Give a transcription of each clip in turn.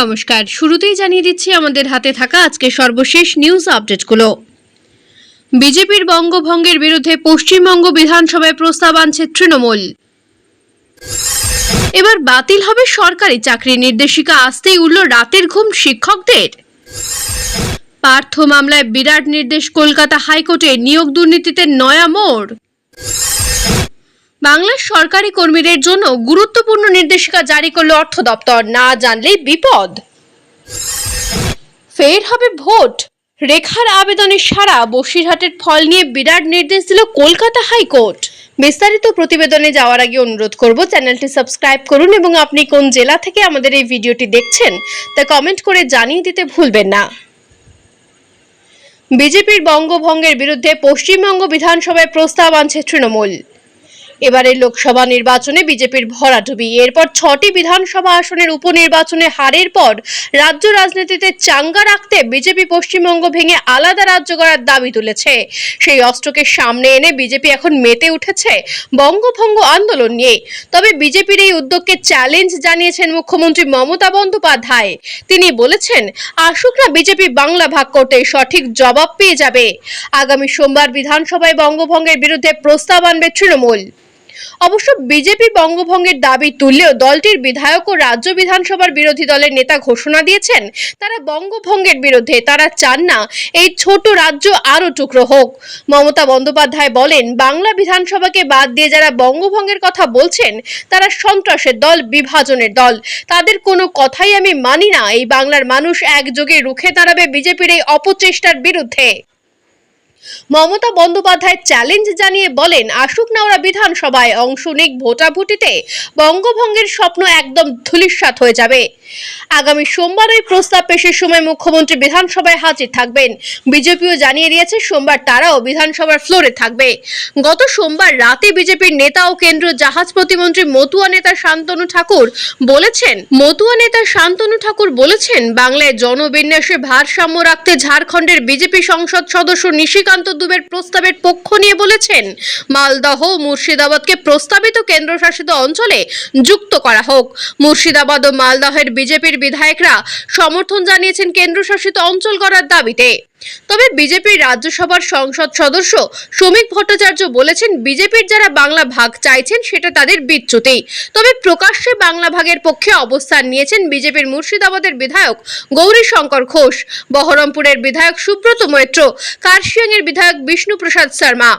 নমস্কার। শুরুতেই জানিয়ে দিচ্ছি, আমাদের হাতে থাকা আজকে সর্বশেষ নিউজ আপডেটগুলো বিজেপির বঙ্গভঙ্গের বিরুদ্ধে পশ্চিমবঙ্গ বিধানসভায় প্রস্তাব আনছে তৃণমূল। এবার বাতিল হবে সরকারি চাকরি নির্দেশিকা, আসতেই উঠল রাতের ঘুম শিক্ষকদের। পার্থ মামলায় বিরাট নির্দেশ, কলকাতা হাইকোর্টে নিয়োগ দুর্নীতিতে নয়া মোড়। বাংলার সরকারি কর্মীদের জন্য গুরুত্বপূর্ণ নির্দেশিকা জারি করল অর্থ দপ্তর। না জানলেই বিপদ। ফের হবে ভোট। রেখার আবেদনের সারা বসিরহাটের ফল নিয়ে বিরাট নির্দেশ দিল কলকাতা হাইকোর্ট। বিস্তারিত প্রতিবেদনে যাওয়ার আগে অনুরোধ করব, চ্যানেলটি সাবস্ক্রাইব করুন এবং আপনি কোন জেলা থেকে আমাদের এই ভিডিওটি দেখছেন তা কমেন্ট করে জানিয়ে দিতে ভুলবেন না। বিজেপির বঙ্গভঙ্গের বিরুদ্ধে পশ্চিমবঙ্গ বিধানসভায় প্রস্তাব আনছে তৃণমূল। এবারের লোকসভা নির্বাচনে বিজেপির ভরাডুবি। এরপর ছটি বিধানসভা আসনের উপনির্বাচনে হারের পর রাজ্য রাজনীতিতে চাঙ্গা রাখতে বিজেপি পশ্চিমবঙ্গ ভেঙে আলাদা রাজ্য গড়ার দাবি তুলেছে। সেই অস্ত্রকে সামনে এনে বিজেপি এখন মেতে উঠেছে বঙ্গভঙ্গ আন্দোলন নিয়ে। তবে বিজেপির এই উদ্যোগকে চ্যালেঞ্জ জানিয়েছেন মুখ্যমন্ত্রী মমতা বন্দ্যোপাধ্যায়। তিনি বলেছেন আসুক না বিজেপি বাংলা ভাগ করতে সঠিক জবাব পেয়ে যাবে। আগামী সোমবার বিধানসভায় বঙ্গভঙ্গের বিরুদ্ধে প্রস্তাব আনবে তৃণমূল। অবশ্য বিজেপি বঙ্গভঙ্গের দাবি তুললেও দলটির বিধায়ক ও রাজ্য বিধানসভার বিরোধী দলের নেতা ঘোষণা দিয়েছেন, তারা বঙ্গভঙ্গের বিরুদ্ধে তারা চান না এই ছোট রাজ্য আরও টুকরো হোক। মমতা বন্দ্যোপাধ্যায় বলেন, বাংলা বিধানসভাকে বাদ দিয়ে যারা বঙ্গভঙ্গের কথা বলছেন, তারা সন্ত্রাসের দল, বিভাজনের দল। তাদের কোনো কথাই আমি মানি না। এই বাংলার মানুষ একযোগে রুখে দাঁড়াবে বিজেপির এই অপচেষ্টার বিরুদ্ধে। মমতা বন্দ্যোপাধ্যায় চ্যালেঞ্জ জানিয়ে বলেন, আসুক না ওরা বিধানসভায়, অংশ নিক ভোটাভুটিতে, বঙ্গভঙ্গের স্বপ্ন একদম ধূলিসাৎ হয়ে যাবে। আগামী সোমবার ওই প্রস্তাব পেশের সময় মুখ্যমন্ত্রী বিধানসভায় হাজির থাকবেন। বিজেপিও জানিয়ে দিয়েছে, সোমবার তারাও বিধানসভার ফ্লোরে থাকবে। গত সোমবার রাতে বিজেপির নেতা ও কেন্দ্র জাহাজ প্রতিমন্ত্রী মতুয়া নেতা শান্তনু ঠাকুর বলেছেন, মতুয়া নেতা শান্তনু ঠাকুর বলেছেন, বাংলায় জনবিন্যাসে ভারসাম্য রাখতে ঝাড়খণ্ডের বিজেপি সংসদ সদস্য নিশিকান্ত দুবের প্রস্তাবের পক্ষ নিয়ে বলেছেন, মালদহ মুর্শিদাবাদকে প্রস্তাবিত কেন্দ্রশাসিত অঞ্চলে যুক্ত করা হোক। মুর্শিদাবাদ ও মালদহের বিজেপির বিধায়করা সমর্থন জানিয়েছেন কেন্দ্রশাসিত অঞ্চল করার দাবিতে। তবে বিজেপির রাজ্যসভার সংসদ সদস্য শ্রমিক ভট্টাচার্য বলেছেন, বিজেপির যারা বাংলা ভাগ চাইছেন সেটা তাদের বিচ্যুতি। তবে প্রকাশ্যে বাংলা ভাগের পক্ষে অবস্থান নিয়েছেন বিজেপির মুর্শিদাবাদের বিধায়ক গৌরী শঙ্কর ঘোষ, বহরমপুরের বিধায়ক সুব্রত মৈত্র কার্শিয়াং এর বিধায়ক বিষ্ণু প্রসাদ শর্মা।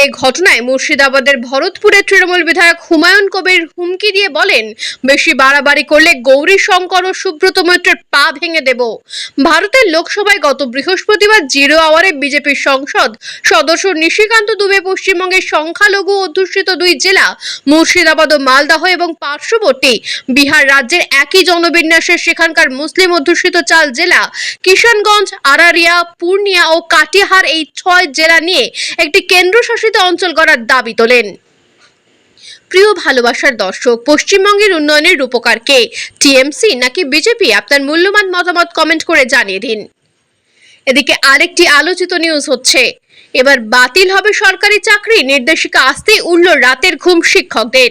এই ঘটনায় মুর্শিদাবাদের ভরতপুরের তৃণমূল বিধায়ক হুমায়ুন কবির হুমকি দিয়ে বলেন, বেশি বাড়াবাড়ি করলে গৌরী শঙ্কর ও সুব্রত মৈত্রের পা ভেঙে দেব। ভারতের লোকসভায় গত বৃহস্পতিবার জিরো আওয়ারে বিজেপির সংসদ সদস্য নিশিকান্ত দুবে পশ্চিমবঙ্গের সংখ্যালঘু অধ্যুষিত দুই জেলা মুর্শিদাবাদ ও মালদাহ এবং পার্শ্ববর্তী বিহার রাজ্যের একই জনবিন্যাসের সেখানকার মুসলিম অধ্যুষিত চাল জেলা কিষানগঞ্জ, আরারিয়া, পূর্ণিয়া ও কাটিহার এই ছয় জেলা নিয়ে একটি কেন্দ্রশাসিত অঞ্চল গড়ার দাবি তোলেন। প্রিয় ভালোবাসার দর্শক, পশ্চিমবঙ্গের উন্নয়নের রূপকার কে? টিএমসি নাকি বিজেপি? আপনার মূল্যবান মতামত কমেন্ট করে জানিয়ে দিন। এদিকে আরেকটি আলোচিত নিউজ হচ্ছে। এবার বাতিল হবে সরকারি চাকরি, নির্দেশিকা আসতেই উঠল রাতের ঘুম শিক্ষকদের।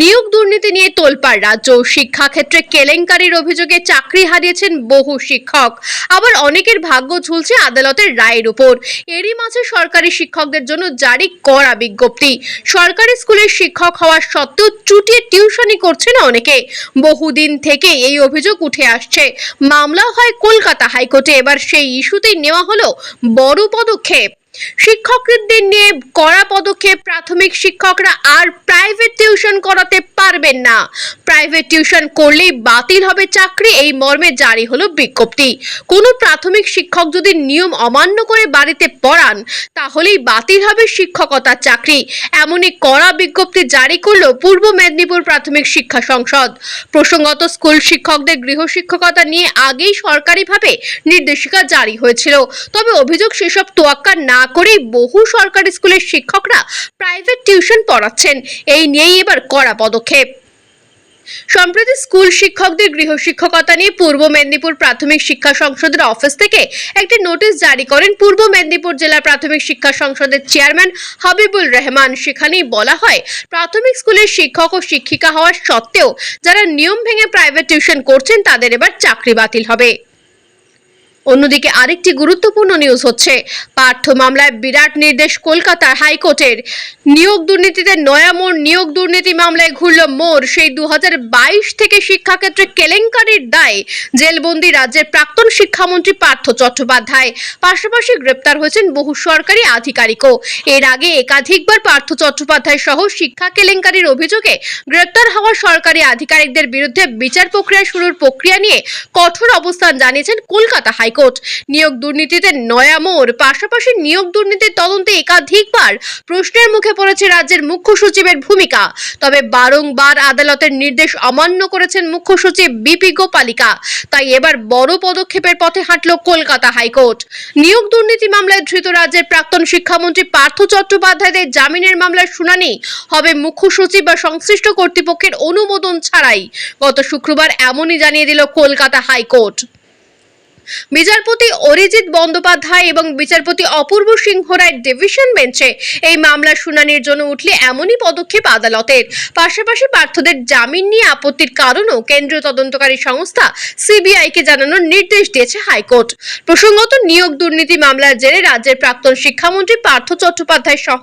নিয়োগ দুর্নীতি নিয়ে তোলপাড় রাজ্য শিক্ষাক্ষেত্রে কেলেঙ্কারির অভিযোগে চাকরি হারিয়েছেন বহু শিক্ষক। আবার অনেকের ভাগ্য ঝুলছে আদালতের রায়ের উপর। এরই মাঝে সরকারি শিক্ষকদের জন্য জারি করা বিজ্ঞপ্তি। সরকারি স্কুলের শিক্ষক হওয়ার সত্ত্বেও চুটিয়ে টিউশনি করছে না অনেকে। বহুদিন থেকে এই অভিযোগ উঠে আসছে। মামলা হয় কলকাতা হাইকোর্টে। এবার সেই ইস্যুতেই নেওয়া হলো বড় পদক্ষেপ। শিক্ষকদের নিয়ে কড়া পদক্ষেপ প্রাথমিক শিক্ষকরা আর প্রাইভেট টিউশন করাতে পারবেন না। প্রাইভেট টিউশন করলেই বাতিল হবে চাকরি, এই মর্মে জারি হলো বিজ্ঞপ্তি। কোনো প্রাথমিক শিক্ষক যদি নিয়ম অমান্য করে বাড়িতে পড়ান, তাহলেই বাতিল হবে শিক্ষকতার চাকরি। এমনই কড়া বিজ্ঞপ্তি জারি করল পূর্ব মেদিনীপুর প্রাথমিক শিক্ষা সংসদ। প্রসঙ্গত স্কুল শিক্ষকদের গৃহ শিক্ষকতা নিয়ে আগেই সরকারিভাবে নির্দেশিকা জারি হয়েছিল। তবে অভিযোগ সেসব তোয়াক্কা না করেই বহু সরকারি স্কুলের শিক্ষকরা প্রাইভেট টিউশন পড়াচ্ছেন। এই নিয়েই এবার কড়া পদক্ষেপ। সম্প্রতি স্কুল শিক্ষকদের গৃহশিক্ষকতা নিয়ে পূর্ব মেদিনীপুর প্রাথমিক শিক্ষা সংসদের অফিস থেকে একটি নোটিশ জারি করেন পূর্ব মেদিনীপুর জেলা প্রাথমিক শিক্ষা সংসদের চেয়ারম্যান হাবিবুল রহমান। সেখানেই বলা হয়, প্রাথমিক স্কুলের শিক্ষক ও শিক্ষিকা হওয়া সত্ত্বেও যারা নিয়ম ভেঙে প্রাইভেট টিউশন করছেন তাদের এবার চাকরি বাতিল হবে। অন্যদিকে আরেকটি গুরুত্বপূর্ণ নিউজ হচ্ছে, পার্থ মামলায় বিরাট নির্দেশ কলকাতার হাইকোর্টের। নিয়োগ দুর্নীতিতে নয়া মোড়, নিয়োগ দুর্নীতি মামলায় ঘুরল মোড়। সেই দু হাজার বাইশ থেকে শিক্ষাক্ষেত্রে কেলেঙ্কারির দায়ে জেলবন্দি রাজ্যের প্রাক্তন শিক্ষামন্ত্রী পার্থ চট্টোপাধ্যায়, পাশাপাশি গ্রেপ্তার হয়েছেন বহু সরকারি আধিকারিকও। এর আগে একাধিকবার পার্থ চট্টোপাধ্যায় সহ শিক্ষা কেলেঙ্কারির অভিযোগে গ্রেপ্তার হওয়া সরকারি আধিকারিকদের বিরুদ্ধে বিচার প্রক্রিয়া শুরুর প্রক্রিয়া নিয়ে কঠোর অবস্থান জানিয়েছেন কলকাতা হাইকোর্ট। নিয়োগ দুর্নীতিতে নয়া মোড়। পাশাপাশি নিয়োগ দুর্নীতির তদন্তে একাধিকবার প্রশ্নের মুখে পড়েছে রাজ্যের মুখ্য সচিবের ভূমিকা। তবে বারংবার আদালতের নির্দেশ অমান্য করেছেন মুখ্য সচিব বিপি গোপালিকা। তাই এবার বড় পদক্ষেপের পথে হাঁটল কলকাতা হাইকোর্ট। নিয়োগ দুর্নীতি মামলায় ধৃত রাজ্যের প্রাক্তন শিক্ষামন্ত্রী পার্থ চট্টোপাধ্যায়দের জামিনের মামলার শুনানি হবে মুখ্য সচিব বা সংশ্লিষ্ট কর্তৃপক্ষের অনুমোদন ছাড়াই। গত শুক্রবার এমনই জানিয়ে দিল কলকাতা হাইকোর্ট। বিচারপতি অরিজিৎ বন্দ্যোপাধ্যায় এবং বিচারপতি অপূর্ব সিংহ রায়ের ডিভিশন বেঞ্চে এই মামলার শুনানির জন্য উঠলে এমনই পদক্ষেপ আদালতের। পাশাপাশি পার্থদের জামিন নিয়ে আপত্তির কারণও কেন্দ্রীয় তদন্তকারী সংস্থা সিবিআইকে জানানোর নির্দেশ দিয়েছে হাইকোর্ট। প্রসঙ্গত, নিয়োগ দুর্নীতি মামলার জেরে রাজ্যের প্রাক্তন শিক্ষামন্ত্রী পার্থ চট্টোপাধ্যায় সহ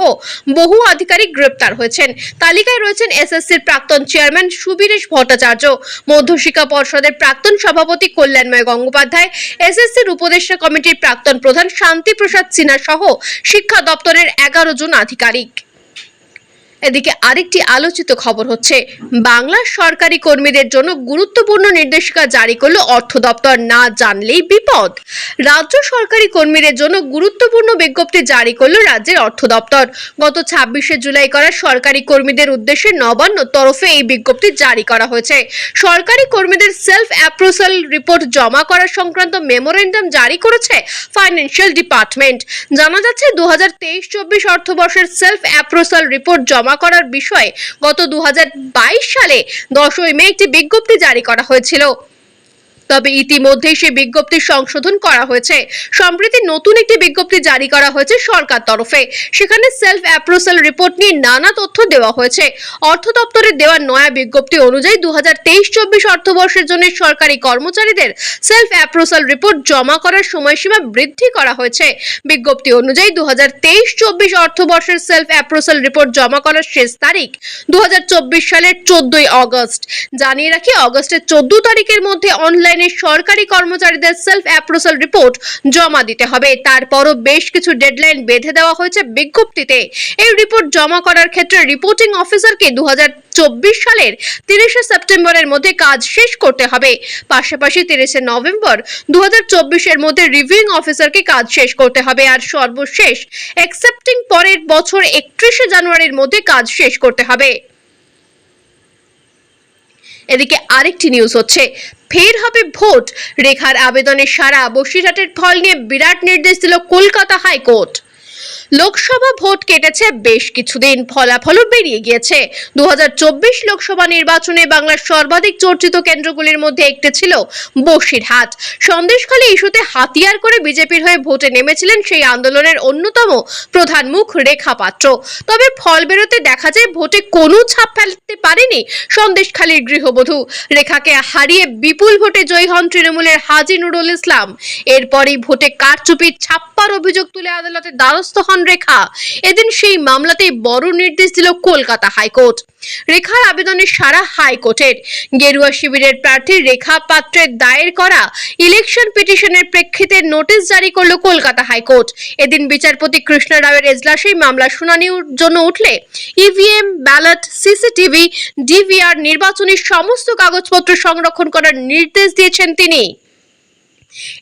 বহু আধিকারিক গ্রেপ্তার হয়েছেন। তালিকায় রয়েছেন এসএসসির প্রাক্তন চেয়ারম্যান সুবীরেশ ভট্টাচার্য, মধ্যশিক্ষা পর্ষদের প্রাক্তন সভাপতি কল্যাণময় গঙ্গোপাধ্যায় এসএসসির উপদেষ্টা কমিটির প্রাক্তন প্রধান শান্তি প্রসাদ সিনহা সহ শিক্ষা দপ্তরের এগারো জন আধিকারিক। এদিকে আরেকটি আলোচিত খবর হচ্ছে বাংলার সরকারি কর্মীদের জন্য গুরুত্বপূর্ণ নির্দেশিকা জারি করল অর্থ দপ্তর। না জানলেই বিপদ। রাজ্য সরকারি কর্মীদের জন্য গুরুত্বপূর্ণ বিজ্ঞপ্তি জারি করল রাজ্যের অর্থ দপ্তর। গত ছাব্বিশে জুলাই করা সরকারি কর্মীদের উদ্দেশ্যে নবান্ন তরফে এই বিজ্ঞপ্তি জারি করা হয়েছে। সরকারি কর্মীদের সেলফ অ্যাপ্রুভাল রিপোর্ট জমা করা সংক্রান্ত মেমোরেন্ডাম জারি করেছে ফাইন্যান্সিয়াল ডিপার্টমেন্ট। জানা যাচ্ছে দু হাজার তেইশ চব্বিশ অর্থবর্ষের সেলফ অ্যাপ্রুভাল রিপোর্ট জমা করার বিষয়ে গত দুহাজার বাইশ সালে দশই মে একটি বিজ্ঞপ্তি জারি করা হয়েছিল। তবে ইতিমধ্যেই সেই বিজ্ঞপ্তি সংশোধন করা হয়েছে। সম্প্রতি নতুন একটি বিজ্ঞপ্তি জারি করা হয়েছে সরকার তরফে। সেখানে সেলফ অ্যাপ্রুভাল রিপোর্ট নিয়ে নানা তথ্য দেওয়া হয়েছে। অর্থ দপ্তরের দেওয়া নয়া বিজ্ঞপ্তি অনুযায়ী দু হাজার তেইশ চব্বিশ অর্থবর্ষের জন্য সরকারি কর্মচারীদের সেলফ অ্যাপ্রুভাল রিপোর্ট জমা করার সময়সীমা বৃদ্ধি করা হয়েছে। বিজ্ঞপ্তি অনুযায়ী দু হাজার তেইশ চব্বিশ অর্থবর্ষের সেলফ অ্যাপ্রুভাল রিপোর্ট জমা করার শেষ তারিখ দু হাজার চব্বিশ সালের চোদ্দই অগস্ট। জানিয়ে রাখি, অগস্টের চোদ্দ তারিখের মধ্যে অনলাইনে সরকারি কর্মচারীদের সেলফ অ্যাপ্রুভাল রিপোর্ট জমা দিতে হবে। তারপরও বেশ কিছু ডেডলাইন বেঁধে দেওয়া হয়েছে বিজ্ঞপ্তিতে। এই রিপোর্ট জমা করার ক্ষেত্রে রিপোর্টিং অফিসারকে দু চব্বিশ সালের তিরিশে সেপ্টেম্বরের মধ্যে কাজ শেষ করতে হবে। পাশাপাশি তিরিশে নভেম্বর দু এর মধ্যে রিভিউইং অফিসারকে কাজ শেষ করতে হবে। আর সর্বশেষ অ্যাকসেপ্টিং পরের বছর একত্রিশে জানুয়ারির মধ্যে কাজ শেষ করতে হবে। এদিকে আরেকটি নিউজ হচ্ছে, ফের হবে ভোট। রেখার আবেদনের সারা বসিরহাটের ফল নিয়ে বিরাট নির্দেশ দিল কলকাতা হাইকোর্ট। লোকসভা ভোট কেটেছে বেশ কিছুদিন। ফলাফলও বেরিয়ে গিয়েছে। দু হাজার চব্বিশ লোকসভা নির্বাচনে বাংলার সর্বাধিক চর্চিত কেন্দ্রগুলির মধ্যে একটি ছিল বসিরহাট। সন্দেশখালী ইস্যুতে হাতিয়ার করে বিজেপির হয়ে ভোটে নেমেছিলেন সেই আন্দোলনের অন্যতম প্রধান মুখ রেখা পাত্র। তবে ফল বেরোতে দেখা যায় ভোটে কোনো ছাপ ফেলতে পারেনি সন্দেশখালীর গৃহবধূ। রেখাকে হারিয়ে বিপুল ভোটে জয়ী হন তৃণমূলের হাজি নুরুল ইসলাম। এরপরই ভোটে কারচুপির ছাপ্পার অভিযোগ তুলে আদালতে দ্বারস্থ হন রেখা। এদিন সেই মামলাতেই বড় নির্দেশ দিল কলকাতা হাইকোর্ট। রেখার আবেদনের সারা হাইকোর্টের। গেরুয়া শিবিরের প্রার্থী রেখা পাত্রের দায়ের করা ইলেকশন পিটিশনের প্রেক্ষিতে নোটিশ জারি করল কলকাতা হাইকোর্ট। এদিন বিচারপতি কৃষ্ণ রাওয়ের এজলাসেই মামলা শুনানির জন্য উঠলে ইভিএম ব্যালট সিসিটিভি ডিভিআর নির্বাচনী সমস্ত কাগজপত্র সংরক্ষণ করার নির্দেশ দিয়েছেন তিনি।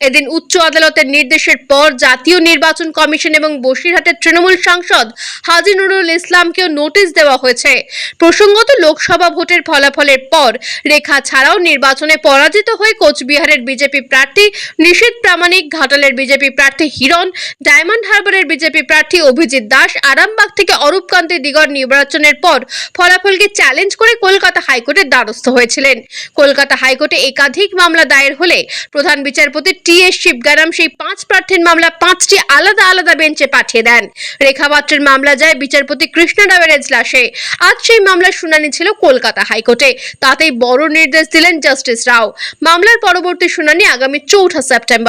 এদিন উচ্চ আদালতের নির্দেশের পর জাতীয় নির্বাচন কমিশন এবং বসিরহাটের তৃণমূল সাংসদ হাজি নুরুল ইসলামকেও নোটিশ দেওয়া হয়েছে। প্রসঙ্গত লোকসভা ভোটের ফলাফলের পর রেখা ছাড়াও নির্বাচনে পরাজিত হয়ে কোচবিহারের বিজেপি প্রার্থী নিশীথ প্রামাণিক, ঘাটালের বিজেপি প্রার্থী হিরণ, ডায়মন্ড হারবারের বিজেপি প্রার্থী অভিজিৎ দাস, আরামবাগ থেকে অরূপকান্তি দিগর নির্বাচনের পর ফলাফলকে চ্যালেঞ্জ করে কলকাতা হাইকোর্টের দ্বারস্থ হয়েছিলেন। কলকাতা হাইকোর্টে একাধিক মামলা দায়ের হলে প্রধান বিচারপতি টি এস শিবগারাম সেই পাঁচ প্রার্থীর মামলা পাঁচটি আলাদা আলাদা বেঞ্চে পাঠিয়ে দেন। রেখা পাত্রের মামলা যায় বিচারপতি কৃষ্ণ রাবের এজলাসে। আজ সেই মামলার শুনানি ছিল কলকাতা হাইকোর্টে। তাতেই বড় নির্দেশ দিলেন জাস্টিস রাও। মামলার পরবর্তী শুনানি আগামী চৌঠা সেপ্টেম্বর।